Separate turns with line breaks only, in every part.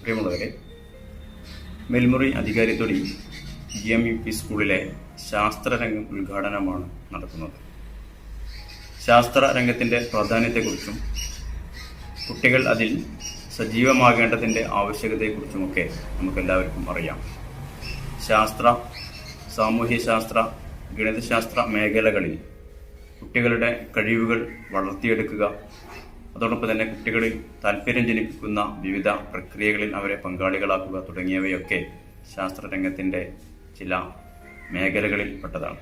പ്രിയമുള്ളവരെ Melmuri Adhikarithodi G M U P സ്കൂളിലെ ശാസ്ത്രരംഗം ഉദ്ഘാടനമാണ് നടക്കുന്നത്. ശാസ്ത്രരംഗത്തിന്റെ പ്രാധാന്യത്തെക്കുറിച്ചും കുട്ടികൾ അതിൽ സജീവമാകേണ്ടതിന്റെ ആവശ്യകതയെക്കുറിച്ചുമൊക്കെ നമുക്കെല്ലാവർക്കും അറിയാം. ശാസ്ത്ര സാമൂഹ്യശാസ്ത്ര ഗണിതശാസ്ത്ര മേഖലകളിൽ കുട്ടികളുടെ കഴിവുകൾ വളർത്തിയെടുക്കുക അതോടൊപ്പം തന്നെ കുട്ടികളിൽ താല്പര്യം ജനിപ്പിക്കുന്ന വിവിധ പ്രക്രിയകളിൽ അവരെ പങ്കാളികളാക്കുക തുടങ്ങിയവയൊക്കെ ശാസ്ത്രരംഗത്തിന്റെ ചില മേഖലകളിൽ പെട്ടതാണ്.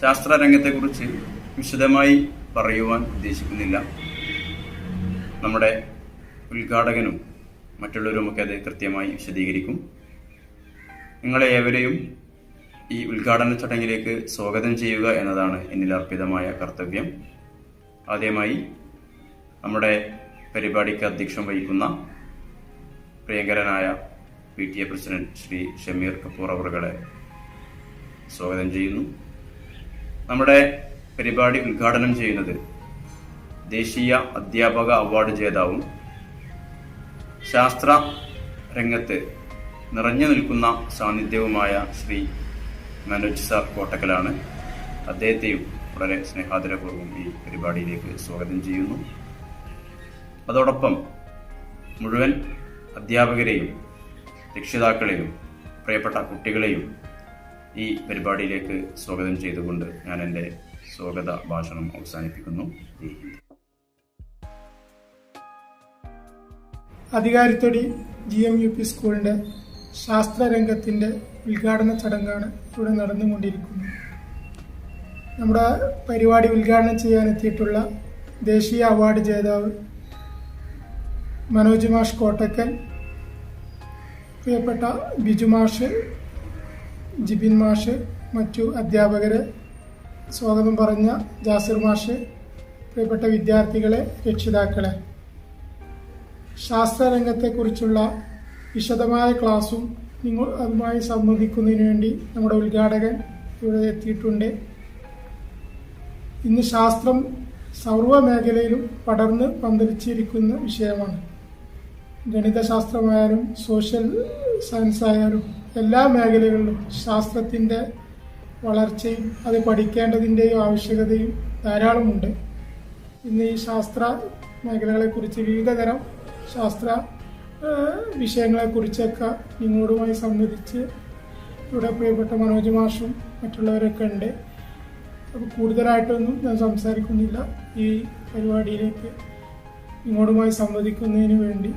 ശാസ്ത്രരംഗത്തെക്കുറിച്ച് വിശദമായി പറയുവാൻ ഉദ്ദേശിക്കുന്നില്ല. നമ്മുടെ ഉദ്ഘാടകനും മറ്റുള്ളവരുമൊക്കെ അത് കൃത്യമായി വിശദീകരിക്കും. നിങ്ങളെ ഏവരെയും ഈ ഉദ്ഘാടന ചടങ്ങിലേക്ക് സ്വാഗതം ചെയ്യുക എന്നതാണ് എന്നിൽ അർപ്പിതമായ കർത്തവ്യം. ആദ്യമായി നമ്മുടെ പരിപാടിക്ക് അധ്യക്ഷം വഹിക്കുന്ന പ്രിയങ്കരനായ P T A president Shri Shameer Kapoor അവർകളെ സ്വാഗതം ചെയ്യുന്നു. നമ്മുടെ പരിപാടി ഉദ്ഘാടനം ചെയ്യുന്നത് ദേശീയ അധ്യാപക അവാർഡ് ജേതാവും ശാസ്ത്ര രംഗത്ത് നിറഞ്ഞു നിൽക്കുന്ന സാന്നിധ്യവുമായ ശ്രീ മനോജ് സാർ കോട്ടക്കലാണ്. അദ്ദേഹത്തെയും വളരെ സ്നേഹാദരപൂർവം ഈ പരിപാടിയിലേക്ക് സ്വാഗതം ചെയ്യുന്നു. അതോടൊപ്പം മുഴുവൻ അധ്യാപകരെയും രക്ഷിതാക്കളെയും പ്രിയപ്പെട്ട കുട്ടികളെയും ഈ പരിപാടിയിലേക്ക് സ്വാഗതം ചെയ്തുകൊണ്ട് ഞാൻ എന്റെ സ്വാഗത ഭാഷണം അവസാനിപ്പിക്കുന്നു.
Adhikarathodi G M U P സ്കൂളിന്റെ ശാസ്ത്രരംഗത്തിന്റെ ഉദ്ഘാടന ചടങ്ങാണ് ഇവിടെ നടന്നുകൊണ്ടിരിക്കുന്നത്. നമ്മുടെ പരിപാടി ഉദ്ഘാടനം ചെയ്യാനെത്തിയിട്ടുള്ള ദേശീയ അവാർഡ് ജേതാവ് മനോജ് മാഷ് കോട്ടക്കൽ. പ്രിയപ്പെട്ട ബിജു മാഷ് ജിബിൻ മാഷ് മറ്റു അധ്യാപകർ സ്വാഗതം പറഞ്ഞ ജാസിർ മാഷ് പ്രിയപ്പെട്ട വിദ്യാർത്ഥികളെ രക്ഷിതാക്കളെ. ശാസ്ത്രരംഗത്തെക്കുറിച്ചുള്ള വിശദമായ ക്ലാസ്സും നിങ്ങൾ അതുമായി സംബന്ധിക്കുന്നതിന് വേണ്ടി നമ്മുടെ ഉദ്ഘാടകൻ ഇവിടെ എത്തിയിട്ടുണ്ട്. ഇന്ന് ശാസ്ത്രം സർവ മേഖലയിലും പടർന്ന് പന്തലിച്ചിരിക്കുന്ന വിഷയമാണ്. ഗണിതശാസ്ത്രമായാലും സോഷ്യൽ സയൻസ് ആയാലും എല്ലാ മേഖലകളിലും ശാസ്ത്രത്തിന്റെ വളർച്ചയും അത് പഠിക്കേണ്ടതിന്റെയും ആവശ്യകതയും ധാരാളമുണ്ട്. ഇന്ന് ഈ ശാസ്ത്ര മേഖലകളെക്കുറിച്ച് വിവിധതരം ശാസ്ത്ര വിഷയങ്ങളെക്കുറിച്ചൊക്കെ നിങ്ങളോടുമായി സംബന്ധിച്ച് ഇവിടെ പ്രിയപ്പെട്ട മനോജ് മാഷും മറ്റുള്ളവരൊക്കെ ഉണ്ട്. അപ്പോൾ കൂടുതലായിട്ടൊന്നും ഞാൻ സംസാരിക്കുന്നില്ല. ഈ പരിപാടിയിലേക്ക് നിങ്ങളോടുമായി സംവദിക്കുന്നതിന് വേണ്ടി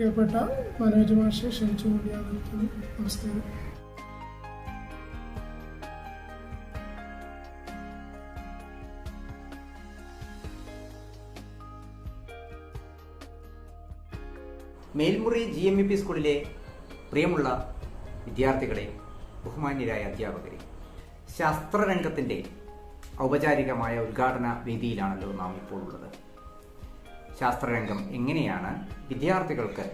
പ്രിയപ്പെട്ട മനോജ് മാഷെ ക്ഷണിച്ചുകൊണ്ട് നിർത്തുന്നു നമസ്കാരം.
Melmuri G M E P സ്കൂളിലെ പ്രിയമുള്ള വിദ്യാർത്ഥികളെ ബഹുമാന്യരായ അധ്യാപകരെ ശാസ്ത്രരംഗത്തിന്റെ ഔപചാരികമായ ഉദ്ഘാടന വേദിയിലാണല്ലോ നാം ഇപ്പോൾ ഉള്ളത്. ശാസ്ത്രരംഗം എങ്ങനെയാണ് വിദ്യാർത്ഥികൾക്ക്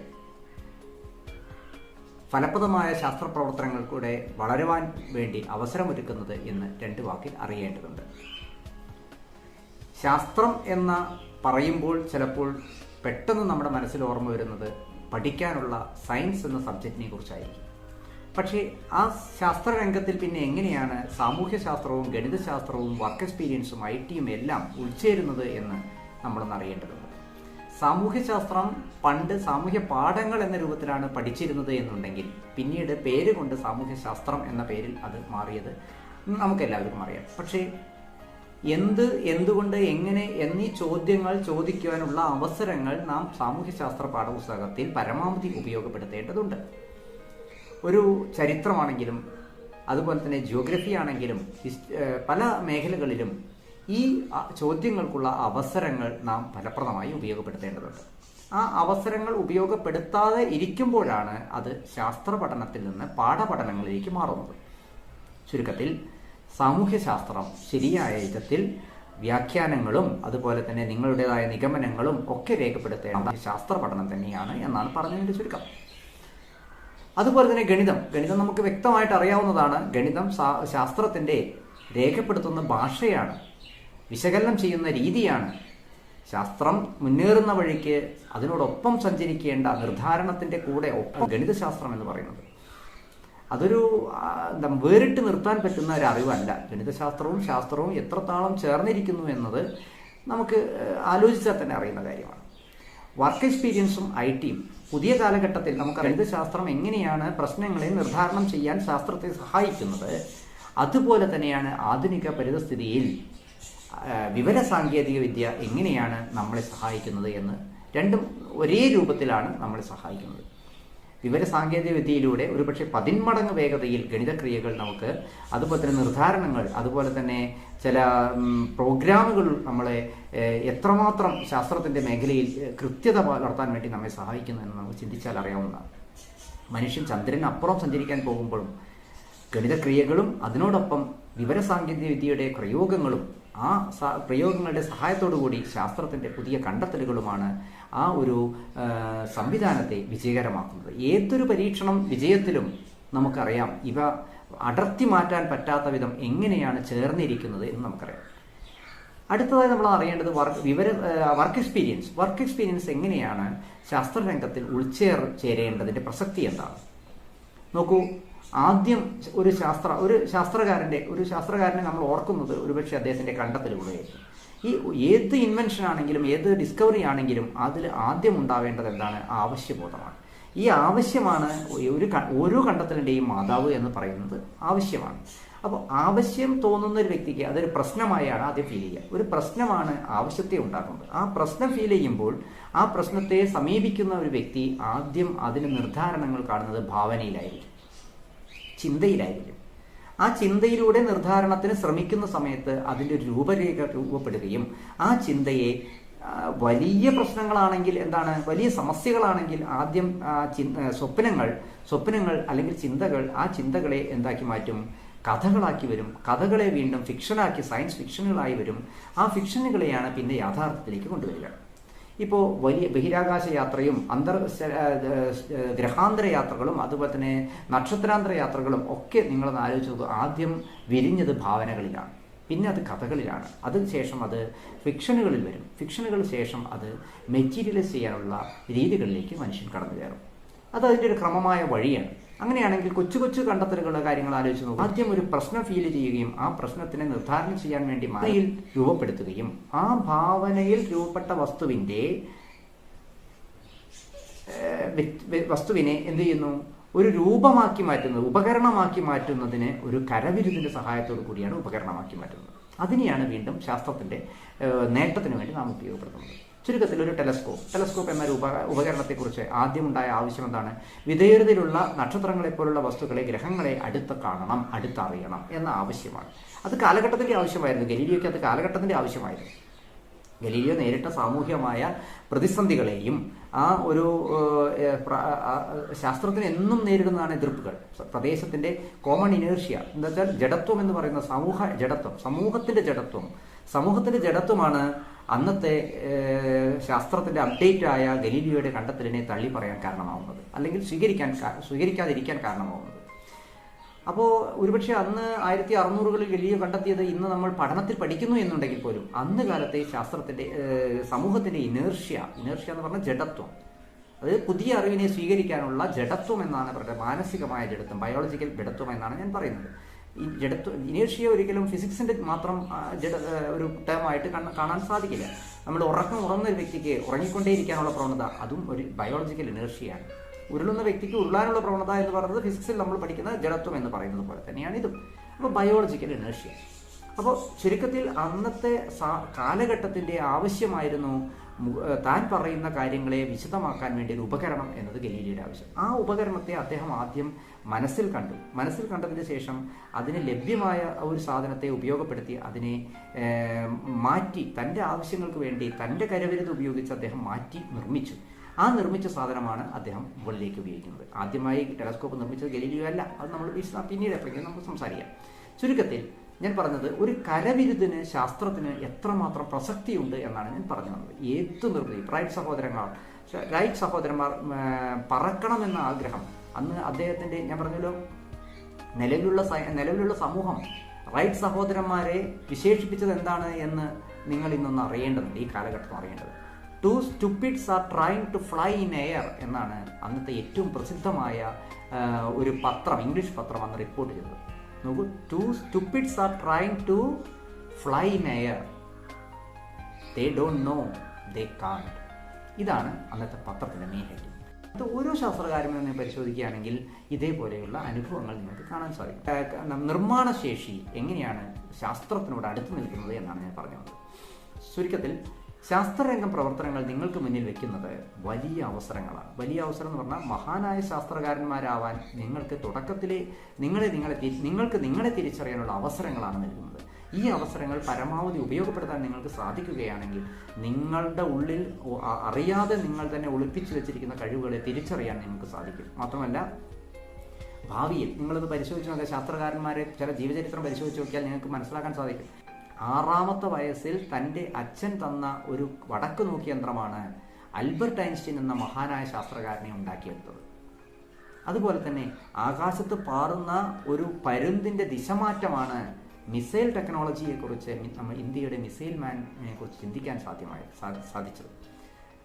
ഫലപ്രദമായ ശാസ്ത്ര പ്രവർത്തനങ്ങൾക്കൂടെ വളരുവാൻ വേണ്ടി അവസരമൊരുക്കുന്നത് എന്ന് രണ്ട് വാക്കിൽ അറിയേണ്ടതുണ്ട്. ശാസ്ത്രം എന്ന പറയുമ്പോൾ ചിലപ്പോൾ പെട്ടെന്ന് നമ്മുടെ മനസ്സിൽ ഓർമ്മ വരുന്നത് പഠിക്കാനുള്ള സയൻസ് എന്ന സബ്ജക്റ്റിനെ കുറിച്ചായിരിക്കും. പക്ഷേ ആ ശാസ്ത്രരംഗത്തിൽ പിന്നെ എങ്ങനെയാണ് സാമൂഹ്യശാസ്ത്രവും ഗണിതശാസ്ത്രവും വർക്ക് എക്സ്പീരിയൻസും ഐ ടിയും എല്ലാം ഉൾച്ചേരുന്നത് എന്ന് നമ്മളൊന്ന് അറിയേണ്ടതുണ്ട്. സാമൂഹ്യശാസ്ത്രം പണ്ട് സാമൂഹ്യ പാഠങ്ങൾ എന്ന രൂപത്തിലാണ് പഠിച്ചിരുന്നത് എന്നുണ്ടെങ്കിൽ പിന്നീട് പേര് കൊണ്ട് സാമൂഹ്യശാസ്ത്രം എന്ന പേരിൽ അത് മാറിയത് നമുക്കെല്ലാവർക്കും അറിയാം. പക്ഷേ എന്ത് എന്തുകൊണ്ട് എങ്ങനെ എന്നീ ചോദ്യങ്ങൾ ചോദിക്കുവാനുള്ള അവസരങ്ങൾ നാം സാമൂഹ്യശാസ്ത്ര പാഠപുസ്തകത്തിൽ പരമാവധി ഉപയോഗപ്പെടുത്തേണ്ടതുണ്ട്. ഒരു ചരിത്രമാണെങ്കിലും അതുപോലെ തന്നെ ജിയോഗ്രഫി ആണെങ്കിലും പല മേഖലകളിലും ഈ ചോദ്യങ്ങൾക്കുള്ള അവസരങ്ങൾ നാം ഫലപ്രദമായി ഉപയോഗപ്പെടുത്തേണ്ടതുണ്ട്. ആ അവസരങ്ങൾ ഉപയോഗപ്പെടുത്താതെ ഇരിക്കുമ്പോഴാണ് അത് ശാസ്ത്ര പഠനത്തിൽ നിന്ന് പാഠപഠനങ്ങളിലേക്ക് മാറുന്നത്. ചുരുക്കത്തിൽ സാമൂഹ്യശാസ്ത്രം ശരിയായ വിധത്തിൽ വ്യാഖ്യാനങ്ങളും അതുപോലെ തന്നെ നിങ്ങളുടേതായ നിഗമനങ്ങളും ഒക്കെ രേഖപ്പെടുത്തേണ്ട ശാസ്ത്ര പഠനം തന്നെയാണ് എന്നാണ് പറഞ്ഞതിന്റെ ചുരുക്കം. അതുപോലെ തന്നെ ഗണിതം. ഗണിതം നമുക്ക് വ്യക്തമായിട്ട് അറിയാവുന്നതാണ്. ഗണിതം ശാസ്ത്രത്തിന്റെ രേഖപ്പെടുത്തുന്ന ഭാഷയാണ്. വിശകലനം ചെയ്യുന്ന രീതിയാണ്. ശാസ്ത്രം മുന്നേറുന്ന വഴിക്ക് അതിനോടൊപ്പം സഞ്ചരിക്കേണ്ട നിർദ്ധാരണത്തിന്റെ കൂടെ ഒപ്പം ഗണിതശാസ്ത്രം എന്ന് പറയുന്നത്. അതൊരു എന്താ വേറിട്ട് നിർത്താൻ പറ്റുന്ന ഒരു അറിവല്ല ഗണിതശാസ്ത്രവും ശാസ്ത്രവും എത്രത്തോളം ചേർന്നിരിക്കുന്നു എന്നത് നമുക്ക് ആലോചിച്ചാൽ തന്നെ അറിയുന്ന കാര്യമാണ്. വർക്ക് എക്സ്പീരിയൻസും ഐ ടിയും പുതിയ കാലഘട്ടത്തിൽ നമുക്ക് ഗണിതശാസ്ത്രം എങ്ങനെയാണ് പ്രശ്നങ്ങളെ നിർദ്ധാരണം ചെയ്യാൻ ശാസ്ത്രത്തെ സഹായിക്കുന്നത് അതുപോലെ തന്നെയാണ് ആധുനിക പരിതസ്ഥിതിയിൽ വിവര സാങ്കേതിക വിദ്യ എങ്ങനെയാണ് നമ്മളെ സഹായിക്കുന്നത് എന്ന് രണ്ടും ഒരേ രൂപത്തിലാണ് നമ്മളെ സഹായിക്കുന്നത്. വിവര സാങ്കേതിക വിദ്യയിലൂടെ ഒരുപക്ഷെ പതിന്മടങ്ങ് വേഗതയിൽ ഗണിതക്രിയകൾ നമുക്ക് അതുപോലെ തന്നെ നിർദ്ധാരണങ്ങൾ അതുപോലെ തന്നെ ചില പ്രോഗ്രാമുകൾ നമ്മളെ എത്രമാത്രം ശാസ്ത്രത്തിന്റെ മേഖലയിൽ കൃത്യത വളർത്താൻ വേണ്ടി നമ്മെ സഹായിക്കുന്നു എന്ന് നമുക്ക് ചിന്തിച്ചാൽ അറിയാവുന്നതാണ്. മനുഷ്യൻ ചന്ദ്രനപ്പുറം സഞ്ചരിക്കാൻ പോകുമ്പോഴും ഗണിതക്രിയകളും അതിനോടൊപ്പം വിവര വിവരസാങ്കേതിക വിദ്യയുടെ പ്രയോഗങ്ങളും ആ പ്രയോഗങ്ങളുടെ സഹായത്തോടു കൂടി ശാസ്ത്രത്തിന്റെ പുതിയ കണ്ടെത്തലുകളുമാണ് ആ ഒരു സംവിധാനത്തെ വിജയകരമാക്കുന്നത്. ഏതൊരു പരീക്ഷണം വിജയത്തിലും നമുക്കറിയാം ഇവ അടർത്തി മാറ്റാൻ പറ്റാത്ത വിധം എങ്ങനെയാണ് ചേർന്നിരിക്കുന്നത് എന്ന് നമുക്കറിയാം. അടുത്തതായി നമ്മൾ അറിയേണ്ടത് വർക്ക് വിവര വർക്ക് എക്സ്പീരിയൻസ്. വർക്ക് എക്സ്പീരിയൻസ് എങ്ങനെയാണ് ശാസ്ത്രരംഗത്തിൽ ഉൾച്ചേർ ചേരേണ്ടതിന്റെ പ്രസക്തി എന്താണ്? നോക്കൂ ആദ്യം ഒരു ശാസ്ത്ര ഒരു ശാസ്ത്രകാരന്റെ ഒരു ശാസ്ത്രകാരനെ നമ്മൾ ഓർക്കുന്നത് ഒരുപക്ഷെ അദ്ദേഹത്തിന്റെ കണ്ടെത്തലുകളായിരിക്കും ഈ ഏത് ഇൻവെൻഷൻ ആണെങ്കിലും ഏത് ഡിസ്കവറി ആണെങ്കിലും അതിൽ ആദ്യം ഉണ്ടാവേണ്ടത് എന്താണ്? ആവശ്യബോധമാണ്. ഈ ആവശ്യമാണ് ഒരു ഓരോ കണ്ടെത്തലിന്റെയും മാതാവ് എന്ന് പറയുന്നത് ആവശ്യമാണ്. അപ്പോൾ ആവശ്യം തോന്നുന്ന ഒരു വ്യക്തിക്ക് അതൊരു പ്രശ്നമായാണ് ആദ്യം ഫീൽ ചെയ്യുക. ഒരു പ്രശ്നമാണ് ആവശ്യത്തെ ഉണ്ടാക്കുന്നത്. ആ പ്രശ്നം ഫീൽ ചെയ്യുമ്പോൾ ആ പ്രശ്നത്തെ സമീപിക്കുന്ന ഒരു വ്യക്തി ആദ്യം അതിന് നിർദ്ധാരണങ്ങൾ കാണുന്നത് ഭാവനയിലായിരിക്കും. ചിന്തയിലായിരിക്കും. ആ ചിന്തയിലൂടെ നിർദ്ധാരണത്തിന് ശ്രമിക്കുന്ന സമയത്ത് അതിന്റെ രൂപരേഖ രൂപപ്പെടുകയും ആ ചിന്തയെ വലിയ പ്രശ്നങ്ങളാണെങ്കിൽ എന്താണ് വലിയ സമസ്യകളാണെങ്കിൽ ആദ്യം സ്വപ്നങ്ങൾ സ്വപ്നങ്ങൾ അല്ലെങ്കിൽ ചിന്തകൾ ആ ചിന്തകളെ എന്താക്കി മാറ്റും? കഥകളാക്കി വരും. കഥകളെ വീണ്ടും ഫിക്ഷനാക്കി സയൻസ് ഫിക്ഷനുകളായി വരും. ആ ഫിക്ഷനുകളെയാണ് പിന്നെ യാഥാർത്ഥ്യത്തിലേക്ക് കൊണ്ടുവരിക. ഇപ്പോൾ വലിയ ബഹിരാകാശ യാത്രയും അന്തർ ഗ്രഹാന്തര യാത്രകളും അതുപോലെ തന്നെ നക്ഷത്രാന്തര യാത്രകളും ഒക്കെ നിങ്ങളൊന്ന് ആലോചിച്ച് നോക്കുക ആദ്യം വിരിഞ്ഞത് ഭാവനകളിലാണ്. പിന്നെ അത് കഥകളിലാണ്. അതിനുശേഷം അത് ഫിക്ഷനുകളിൽ വരും. ഫിക്ഷനുകൾ ശേഷം അത് മെറ്റീരിയലൈസ് ചെയ്യാനുള്ള രീതികളിലേക്ക് മനുഷ്യൻ കടന്നു കയറും. അത് അതിന്റെ ഒരു ക്രമമായ വഴിയാണ്. അങ്ങനെയാണെങ്കിൽ കൊച്ചു കൊച്ചു കണ്ടെത്തലുകളുടെ കാര്യങ്ങൾ ആലോചിച്ച് നോക്കും. ആദ്യം ഒരു പ്രശ്നം ഫീൽ ചെയ്യുകയും ആ പ്രശ്നത്തിനെ നിർദ്ധാരണം ചെയ്യാൻ വേണ്ടി മനയിൽ രൂപപ്പെടുത്തുകയും ആ ഭാവനയിൽ രൂപപ്പെട്ട വ്യ- വസ്തുവിനെ എന്ത് ചെയ്യുന്നു? ഒരു രൂപമാക്കി മാറ്റുന്നത് ഉപകരണമാക്കി മാറ്റുന്നതിന് ഒരു കരവിരുതിന്റെ സഹായത്തോടു കൂടിയാണ് ഉപകരണമാക്കി മാറ്റുന്നത്. അതിനെയാണ് വീണ്ടും ശാസ്ത്രത്തിന്റെ ഏഹ്, നേട്ടത്തിന് വേണ്ടി നാം ഉപയോഗപ്പെടുത്തുന്നത്. ചുരുക്കത്തിൽ ഒരു ടെലസ്കോപ്പ്. ടെലസ്കോപ്പ് എന്ന രൂപ ഉപ ഉപകരണത്തെക്കുറിച്ച് ആദ്യമുണ്ടായ ആവശ്യം എന്താണ്? വിധേയതയിലുള്ള നക്ഷത്രങ്ങളെപ്പോലുള്ള വസ്തുക്കളെ ഗ്രഹങ്ങളെ അടുത്ത് കാണണം അടുത്തറിയണം എന്ന ആവശ്യമാണ്. അത് കാലഘട്ടത്തിന്റെ ആവശ്യമായിരുന്നു. ഗലീലിയോയ്ക്ക് അത് കാലഘട്ടത്തിന്റെ ആവശ്യമായിരുന്നു. ഗലീലിയോ നേരിട്ട സാമൂഹ്യമായ പ്രതിസന്ധികളെയും ആ ഒരു ശാസ്ത്രത്തിന് എന്നും നേരിടുന്നതാണ് എതിർപ്പുകൾ. പ്രദേശത്തിന്റെ കോമൺ ഇനേർഷ്യ എന്താ ജഡത്വം എന്ന് പറയുന്ന സമൂഹ ജഡത്വം സമൂഹത്തിന്റെ ജഡത്വം. സമൂഹത്തിന്റെ ജഡത്വമാണ് അന്നത്തെ ശാസ്ത്രത്തിന്റെ അപ്ഡേറ്റ് ആയ ഗലീലിയോയുടെ കണ്ടെത്തലിനെ തള്ളി പറയാൻ കാരണമാവുന്നത്. അല്ലെങ്കിൽ സ്വീകരിക്കാൻ സ്വീകരിക്കാതിരിക്കാൻ കാരണമാവുന്നത്. അപ്പോൾ ഒരുപക്ഷെ അന്ന് ആയിരത്തി അറുന്നൂറുകളിൽ ഗലീലിയോ കണ്ടെത്തിയത് ഇന്ന് നമ്മൾ പഠനത്തിൽ പഠിക്കുന്നു എന്നുണ്ടെങ്കിൽ പോലും അന്ന് കാലത്തെ ശാസ്ത്രത്തിന്റെ സമൂഹത്തിന്റെ ഇനേർഷ്യ ഇനേർഷ്യ എന്ന് പറഞ്ഞാൽ ജഡത്വം. അത് പുതിയ അറിവിനെ സ്വീകരിക്കാനുള്ള ജഡത്വം എന്നാണ് പറയുന്നത് മാനസികമായ ജഡത്വം ബയോളജിക്കൽ ജഡത്വം എന്നാണ് ഞാൻ പറയുന്നത്. ഈ ജഡത്വം ഇനേഷ്യ ഒരിക്കലും ഫിസിക്സിന്റെ മാത്രം ജഡ ഒരു ടേമായിട്ട് കാണാൻ സാധിക്കില്ല. നമ്മൾ ഉറക്കം ഉറങ്ങുന്ന ഒരു വ്യക്തിക്ക് ഉറങ്ങിക്കൊണ്ടേയിരിക്കാനുള്ള പ്രവണത അതും ഒരു ബയോളജിക്കൽ ഇനേർഷ്യയാണ് ഉരുളുന്ന വ്യക്തിക്ക് ഉരുളാനുള്ള പ്രവണത എന്ന് പറയുന്നത് ഫിസിക്സിൽ നമ്മൾ പഠിക്കുന്ന ജഡത്വം എന്ന് പറയുന്നത് പോലെ തന്നെയാണ് ഇതും. അപ്പോൾ ബയോളജിക്കൽ ഇനേഷ്യ അപ്പോൾ ചുരുക്കത്തിൽ അന്നത്തെ കാലഘട്ടത്തിന്റെ ആവശ്യമായിരുന്നു താൻ പറയുന്ന കാര്യങ്ങളെ വിശദമാക്കാൻ വേണ്ടി ഒരു ഉപകരണം എന്നത് ഗലീലിയുടെ ആവശ്യം. ആ ഉപകരണത്തെ അദ്ദേഹം ആദ്യം മനസ്സിൽ കണ്ടു. മനസ്സിൽ കണ്ടതിന് ശേഷം അതിന് ലഭ്യമായ ഒരു സാധനത്തെ ഉപയോഗപ്പെടുത്തി അതിനെ മാറ്റി തന്റെ ആവശ്യങ്ങൾക്ക് വേണ്ടി തന്റെ കരവിരുത് ഉപയോഗിച്ച് അദ്ദേഹം മാറ്റി നിർമ്മിച്ചു. ആ നിർമ്മിച്ച സാധനമാണ് അദ്ദേഹം മുകളിലേക്ക് ഉപയോഗിക്കുന്നത്. ആദ്യമായി ടെലസ്കോപ്പ് നിർമ്മിച്ചത് ഗലീലിയോ അല്ല. അത് നമ്മൾ പിന്നീട് എപ്പോഴെങ്കിലും നമുക്ക് സംസാരിക്കാം. ചുരുക്കത്തിൽ ഞാൻ പറഞ്ഞത് ഒരു കരവിരുതിന് ശാസ്ത്രത്തിന് എത്രമാത്രം പ്രസക്തിയുണ്ട് എന്നാണ് ഞാൻ പറഞ്ഞു വന്നത് ഏത് നിർമ്മിതി? റൈറ്റ് സഹോദരന്മാർ റൈറ്റ് സഹോദരന്മാർ പറക്കണമെന്ന ആഗ്രഹം അന്ന് അദ്ദേഹത്തിന്റെ ഞാൻ പറഞ്ഞല്ലോ നിലവിലുള്ള നിലവിലുള്ള സമൂഹം റൈറ്റ് സഹോദരന്മാരെ വിശേഷിപ്പിച്ചത് എന്താണ് എന്ന് നിങ്ങൾ ഇന്നൊന്ന് അറിയേണ്ടതുണ്ട് ഈ കാലഘട്ടം അറിയേണ്ടത്. Two stupids are trying to fly in air എന്നാണ് അന്നത്തെ ഏറ്റവും പ്രസിദ്ധമായ ഒരു പത്രം ഇംഗ്ലീഷ് പത്രം അന്ന് റിപ്പോർട്ട് ചെയ്തത്. നോക്കൂ two stupids are trying to fly in air they don't know they can't ഇതാണ് അന്നത്തെ പത്രത്തിന്റെ മെയിൻ ഹെഡിങ് അത് ഓരോ ശാസ്ത്രകാരും നിങ്ങൾ പരിശോധിക്കുകയാണെങ്കിൽ ഇതേപോലെയുള്ള അനുഭവങ്ങൾ നിങ്ങൾക്ക് കാണാൻ സാധിക്കും. നിർമ്മാണശേഷി നിർമ്മാണ ശേഷി എങ്ങനെയാണ് ശാസ്ത്രത്തിനോട് അടുത്ത് നിൽക്കുന്നത് എന്നാണ് ഞാൻ പറഞ്ഞത്. ചുരുക്കത്തിൽ ശാസ്ത്രരംഗം പ്രവർത്തനങ്ങൾ നിങ്ങൾക്ക് മുന്നിൽ വെക്കുന്നത് വലിയ അവസരങ്ങളാണ്. വലിയ അവസരം എന്ന് പറഞ്ഞാൽ മഹാനായ ശാസ്ത്രകാരന്മാരാവാൻ നിങ്ങൾക്ക് തുടക്കത്തിലെ നിങ്ങളെ നിങ്ങളെ നിങ്ങൾക്ക് നിങ്ങളെ തിരിച്ചറിയാനുള്ള അവസരങ്ങളാണ് നൽകുന്നത്. ഈ അവസരങ്ങൾ പരമാവധി ഉപയോഗപ്പെടുത്താൻ നിങ്ങൾക്ക് സാധിക്കുകയാണെങ്കിൽ നിങ്ങളുടെ ഉള്ളിൽ അറിയാതെ നിങ്ങൾ തന്നെ ഒളിപ്പിച്ചു വെച്ചിരിക്കുന്ന കഴിവുകളെ തിരിച്ചറിയാൻ നിങ്ങൾക്ക് സാധിക്കും. മാത്രമല്ല ഭാവിയിൽ നിങ്ങളത് പരിശോധിച്ച് നോക്കിയാൽ ശാസ്ത്രകാരന്മാരെ ചില ജീവചരിത്രം പരിശോധിച്ച് നോക്കിയാൽ നിങ്ങൾക്ക് മനസ്സിലാക്കാൻ സാധിക്കും. ആറാമത്തെ വയസ്സിൽ തന്റെ അച്ഛൻ തന്ന ഒരു വടക്ക് നോക്കിയ യന്ത്രമാണ് അൽബർട്ട് ഐൻസ്റ്റീൻ എന്ന മഹാനായ ശാസ്ത്രകാരനെ ഉണ്ടാക്കിയെടുത്തത്. അതുപോലെ തന്നെ ആകാശത്ത് പാറുന്ന ഒരു പരുന്തിന്റെ ദിശമാറ്റമാണ് മിസൈൽ ടെക്നോളജിയെക്കുറിച്ച് നമ്മൾ ഇന്ത്യയുടെ മിസൈൽ മാനെ കുറിച്ച് ചിന്തിക്കാൻ സാധ്യമായി സാധിച്ചത്.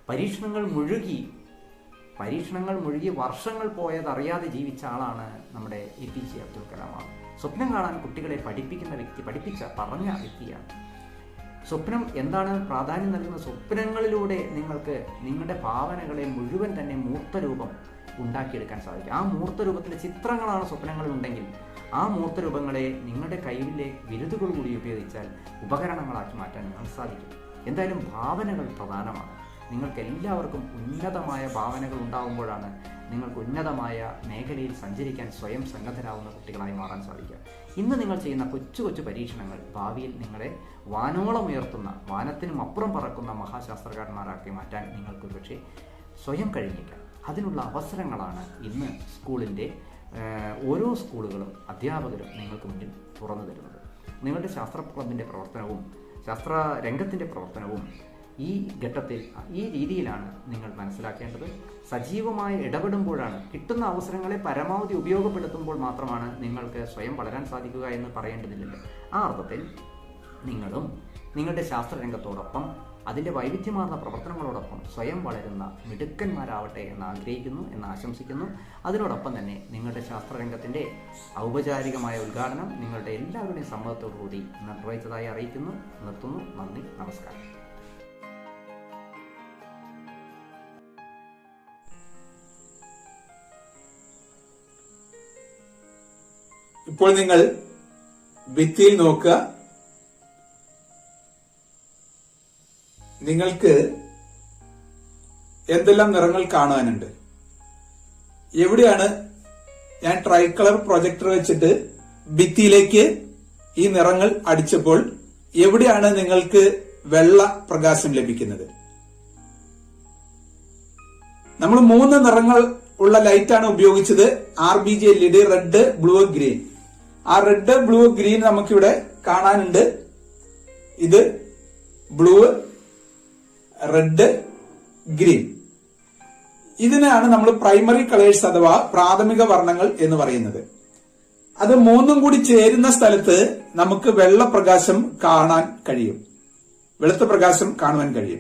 പരീക്ഷണങ്ങൾ മുഴുകി പരീക്ഷണങ്ങൾ മുഴുകി വർഷങ്ങൾ പോയത് അറിയാതെ ജീവിച്ച ആളാണ് നമ്മുടെ A P J Abdul Kalam സ്വപ്നം കാണാൻ കുട്ടികളെ പഠിപ്പിക്കുന്ന വ്യക്തി പഠിപ്പിച്ച പറഞ്ഞ വ്യക്തിയാണ്. സ്വപ്നം എന്താണ്? പ്രാധാന്യം നൽകുന്ന സ്വപ്നങ്ങളിലൂടെ നിങ്ങൾക്ക് നിങ്ങളുടെ ഭാവനകളെ മുഴുവൻ തന്നെ മൂർത്തരൂപം ഉണ്ടാക്കിയെടുക്കാൻ സാധിക്കും. ആ മൂർത്തരൂപത്തിലെ ചിത്രങ്ങളാണ് സ്വപ്നങ്ങളിൽ ഉണ്ടെങ്കിൽ ആ മൂർത്തരൂപങ്ങളെ നിങ്ങളുടെ കയ്യിലെ വിരുതുകൾ കൂടി ഉപയോഗിച്ചാൽ ഉപകരണങ്ങളാക്കി മാറ്റാൻ നിങ്ങൾക്ക് സാധിക്കും. എന്തായാലും ഭാവനകൾ പ്രധാനമാണ്. നിങ്ങൾക്ക് എല്ലാവർക്കും ഉന്നതമായ ഭാവനകൾ ഉണ്ടാകുമ്പോഴാണ് നിങ്ങൾക്ക് ഉന്നതമായ മേഖലയിൽ സഞ്ചരിക്കാൻ സ്വയം സന്നദ്ധരാകുന്ന കുട്ടികളായി മാറാൻ സാധിക്കുക. ഇന്ന് നിങ്ങൾ ചെയ്യുന്ന കൊച്ചു കൊച്ചു പരീക്ഷണങ്ങൾ ഭാവിയിൽ നിങ്ങളെ വാനോളം ഉയർത്തുന്ന വാനത്തിനും അപ്പുറം പറക്കുന്ന മഹാശാസ്ത്രകാരന്മാരാക്കി മാറ്റാൻ നിങ്ങൾക്ക് ഒരുപക്ഷെ സ്വയം കഴിഞ്ഞേക്കാം അതിനുള്ള അവസരങ്ങളാണ് ഇന്ന് സ്കൂളിന്റെ ഓരോ സ്കൂളുകളും അധ്യാപകരും നിങ്ങൾക്ക് മുന്നിൽ തുറന്നു തരുന്നത്. നിങ്ങളുടെ ശാസ്ത്ര ക്ലബിന്റെ പ്രവർത്തനവും ശാസ്ത്ര രംഗത്തിന്റെ പ്രവർത്തനവും ഈ ഘട്ടത്തിൽ ഈ രീതിയിലാണ് നിങ്ങൾ മനസ്സിലാക്കേണ്ടത്. സജീവമായി ഇടപെടുമ്പോഴാണ് കിട്ടുന്ന അവസരങ്ങളെ പരമാവധി ഉപയോഗപ്പെടുത്തുമ്പോൾ മാത്രമാണ് നിങ്ങൾക്ക് സ്വയം വളരാൻ സാധിക്കുക എന്ന് പറയേണ്ടതില്ലല്ലോ. ആ അർത്ഥത്തിൽ നിങ്ങളും നിങ്ങളുടെ ശാസ്ത്രരംഗത്തോടൊപ്പം അതിന്റെ വൈവിധ്യമാർന്ന പ്രവർത്തനങ്ങളോടൊപ്പം സ്വയം വളരുന്ന മിടുക്കന്മാരാവട്ടെ എന്ന് ആഗ്രഹിക്കുന്നു എന്ന് ആശംസിക്കുന്നു. അതിനോടൊപ്പം തന്നെ നിങ്ങളുടെ ശാസ്ത്രരംഗത്തിന്റെ ഔപചാരികമായ ഉദ്ഘാടനം നിങ്ങളുടെ എല്ലാവരുടെയും സമ്മതത്തോടു കൂടി നിർവഹിച്ചതായി അറിയിക്കുന്നു. നിർത്തുന്നു. നന്ദി. നമസ്കാരം.
ഇപ്പോൾ നിങ്ങൾ ഭിത്തിയിൽ നോക്കുക. നിങ്ങൾക്ക് എന്തെല്ലാം നിറങ്ങൾ കാണാനുണ്ട്? എവിടെയാണ് ഞാൻ ട്രൈ കളർ പ്രൊജക്ടർ വെച്ചിട്ട് ഭിത്തിയിലേക്ക് ഈ നിറങ്ങൾ അടിച്ചപ്പോൾ എവിടെയാണ് നിങ്ങൾക്ക് വെള്ള പ്രകാശം ലഭിക്കുന്നത്? നമ്മൾ മൂന്ന് നിറങ്ങൾ ഉള്ള ലൈറ്റാണ് ഉപയോഗിച്ചത്. R B G L E D red blue green. ആ റെഡ് ബ്ലൂ ഗ്രീൻ നമുക്കിവിടെ കാണാനുണ്ട്. ഇത് ബ്ലൂ റെഡ് ഗ്രീൻ ഇതിനാണ് നമ്മൾ പ്രൈമറി കളേഴ്സ് അഥവാ പ്രാഥമിക വർണങ്ങൾ എന്ന് പറയുന്നത്. അത് മൂന്നും കൂടി ചേരുന്ന സ്ഥലത്ത് നമുക്ക് വെള്ളപ്രകാശം കാണാൻ കഴിയും. വെളുത്ത പ്രകാശം കാണുവാൻ കഴിയും.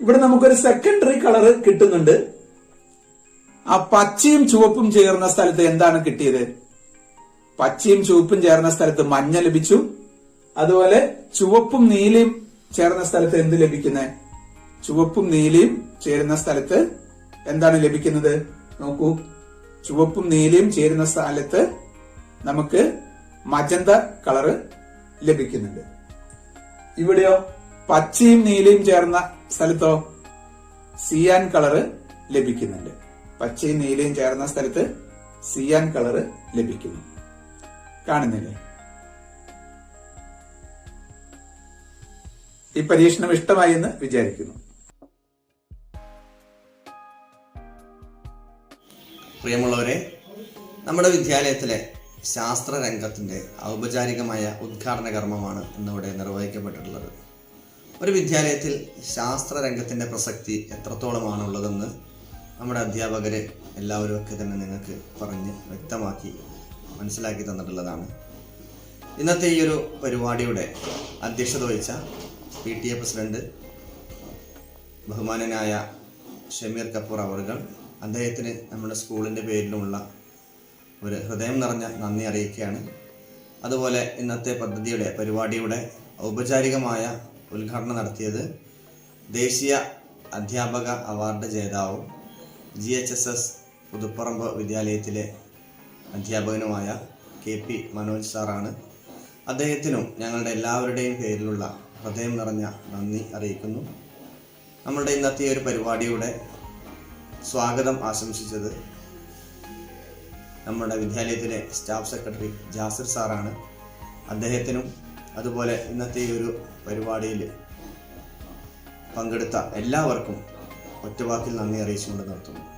ഇവിടെ നമുക്കൊരു സെക്കൻഡറി കളർ കിട്ടുന്നുണ്ട്. ആ പച്ചയും ചുവപ്പും ചേർന്ന സ്ഥലത്ത് എന്താണ് കിട്ടിയത്? പച്ചയും ചുവപ്പും ചേർന്ന സ്ഥലത്ത് മഞ്ഞ ലഭിച്ചു. അതുപോലെ ചുവപ്പും നീലയും ചേർന്ന സ്ഥലത്ത് എന്ത് ലഭിക്കുന്നത് ചുവപ്പും നീലയും ചേരുന്ന സ്ഥലത്ത് എന്താണ് ലഭിക്കുന്നത്? നോക്കൂ. ചുവപ്പും നീലയും ചേരുന്ന സ്ഥലത്ത് നമുക്ക് മജന്ത കളറ് ലഭിക്കുന്നുണ്ട്. ഇവിടെയോ പച്ചയും നീലയും ചേർന്ന സ്ഥലത്തോ സിയാൻ കളറ് ലഭിക്കുന്നുണ്ട്. പച്ചയും നീലയും ചേർന്ന സ്ഥലത്ത് സിയാൻ കളറ് ലഭിക്കുന്നു. കാണുന്നില്ലേ? ഈ പരീക്ഷണം ഇഷ്ടമായി എന്ന് വിചാരിക്കുന്നു.
പ്രിയമുള്ളവരെ നമ്മുടെ വിദ്യാലയത്തിലെ ശാസ്ത്ര രംഗത്തിന്റെ ഔപചാരികമായ ഉദ്ഘാടന കർമ്മമാണ് ഇന്നിവിടെ നിർവഹിക്കപ്പെട്ടിട്ടുള്ളത്. ഒരു വിദ്യാലയത്തിൽ ശാസ്ത്ര രംഗത്തിന്റെ പ്രസക്തി എത്രത്തോളമാണുള്ളതെന്ന് നമ്മുടെ അധ്യാപകരെ എല്ലാവരും ഒക്കെ തന്നെ നിങ്ങൾക്ക് പറഞ്ഞ് വ്യക്തമാക്കി മനസ്സിലാക്കി തന്നിട്ടുള്ളതാണ്. ഇന്നത്തെ ഈ ഒരു പരിപാടിയുടെ അധ്യക്ഷത വഹിച്ച പി ടി എ പ്രസിഡന്റ് ബഹുമാനനായ ഷമീർ കപൂർ അവർകൾ അദ്ദേഹത്തിന് നമ്മുടെ സ്കൂളിന്റെ പേരിലുമുള്ള ഒരു ഹൃദയം നിറഞ്ഞ നന്ദി അറിയിക്കുകയാണ്. അതുപോലെ ഇന്നത്തെ പദ്ധതിയുടെ പരിപാടിയുടെ ഔപചാരികമായ ഉദ്ഘാടനം നടത്തിയത് ദേശീയ അധ്യാപക award ജേതാവും G H S S Puthuparamba വിദ്യാലയത്തിലെ അധ്യാപകനുമായ കെ പി മനോജ് സാറാണ്. അദ്ദേഹത്തിനും ഞങ്ങളുടെ എല്ലാവരുടെയും പേരിലുള്ള ഹൃദയം നിറഞ്ഞ നന്ദി അറിയിക്കുന്നു. നമ്മളുടെ ഇന്നത്തെ ഒരു പരിപാടിയുടെ സ്വാഗതം ആശംസിച്ചത് നമ്മുടെ വിദ്യാലയത്തിലെ സ്റ്റാഫ് സെക്രട്ടറി ജാസിർ സാറാണ്. അദ്ദേഹത്തിനും അതുപോലെ ഇന്നത്തെ ഒരു പരിപാടിയിൽ പങ്കെടുത്ത എല്ലാവർക്കും ഒറ്റവാക്കിൽ നന്ദി അറിയിച്ചുകൊണ്ട് നിർത്തുന്നു.